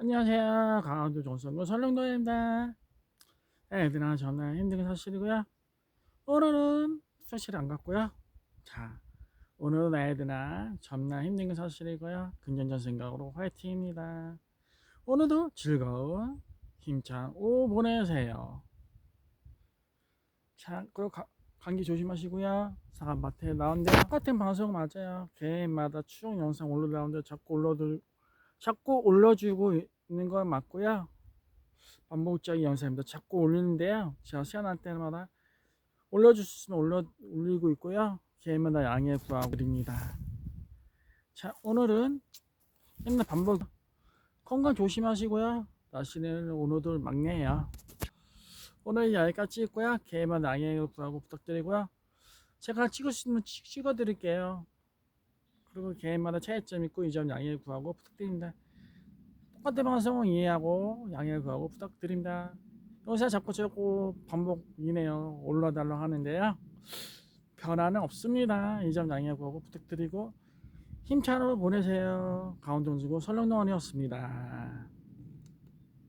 안녕하세요. 강원도 종성구 설렁도입니다. 애들아 저는 힘든 게 사실이고요. 오늘은 사실 안 갔고요. 자, 오늘은 애들아 전날 힘든 게 사실이고요. 긍정적 생각으로 화이팅입니다. 오늘도 즐거운 힘찬 오후 보내세요. 자, 그리고 가- 감기 조심하시고요. 사과밭에 나온데 똑같은 방송 맞아요. 개인마다 추억 영상 올라오는데 자꾸 올려들 자꾸 올려주고 있는 건 맞고요. 반복적인 영상입니다. 자꾸 올리는데요. 제가 시간 날 때마다 올려줄 수 있으면 올려, 올리고 있고요. 개인마다 양해 구하고 드립니다. 자, 오늘은 맨날 반복 건강 조심하시고요. 날씨는 오늘도 막내예요. 오늘 여기까지 찍고요. 개인마다 양해 구하고 부탁드리고요. 제가 찍을 수 있는 찍- 찍어드릴게요. 그리고 개인마다 차이점 있고 이 점 양해 구하고 부탁드립니다. 똑같은 방송은 이해하고 양해 구하고 부탁드립니다. 요새 자꾸 자꾸 반복이네요. 올라달라 하는데요. 변화는 없습니다. 이 점 양해 구하고 부탁드리고 힘찬 하루 보내세요. 강원동주고 설렁동원이었습니다.